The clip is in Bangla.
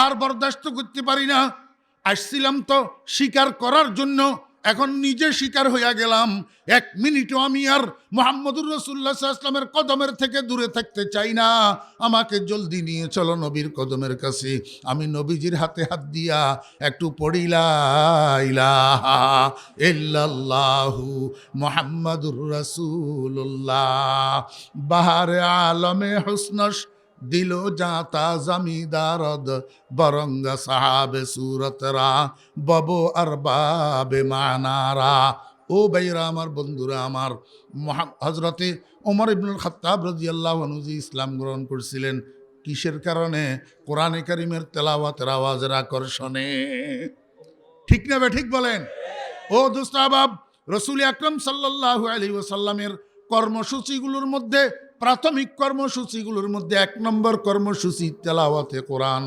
আর বরদাস্ত করতে পারি না। আসছিলাম তো শিকার করার জন্য, এখন নিজে শিকার হইয়া গেলাম। এক মিনিটও আমি আর মোহাম্মদুর রসুল্লাহ আসলামের কদমের থেকে দূরে থাকতে চাই না। আমাকে জলদি নিয়ে চলো নবীর কদমের কাছে। আমি নবীজির হাতে হাত দিয়া একটু পড়িলা ইলাহা ইল্লাল্লাহু মোহাম্মদুর রসুল্লাহ বাহারে আলমে হুসনস দিল জাতা জমিদারদ, বরঙ্গ সাহাবে সুরতরা, বব আর বাবে মানারা। ও ভাইরা আমার বন্ধুরা, আমার হজরতে ওমর ইবনুল খত্তাব রাজিয়াল্লাহ অনুজি ইসলাম গ্রহণ করছিলেন, কিসের কারণে? কোরআনে কারিমের তেলাওয়াতের আওয়াজের আকর্ষণে। ঠিক না ঠিক বলেন? ও দুস্তাবাব রসুল আকরম সাল্লাল্লাহু আলী ওসাল্লামের কর্মসূচিগুলোর মধ্যে প্রাথমিক কর্মসূচিগুলোর মধ্যে এক নম্বর কর্মসূচি তেলাওয়াতে কোরআন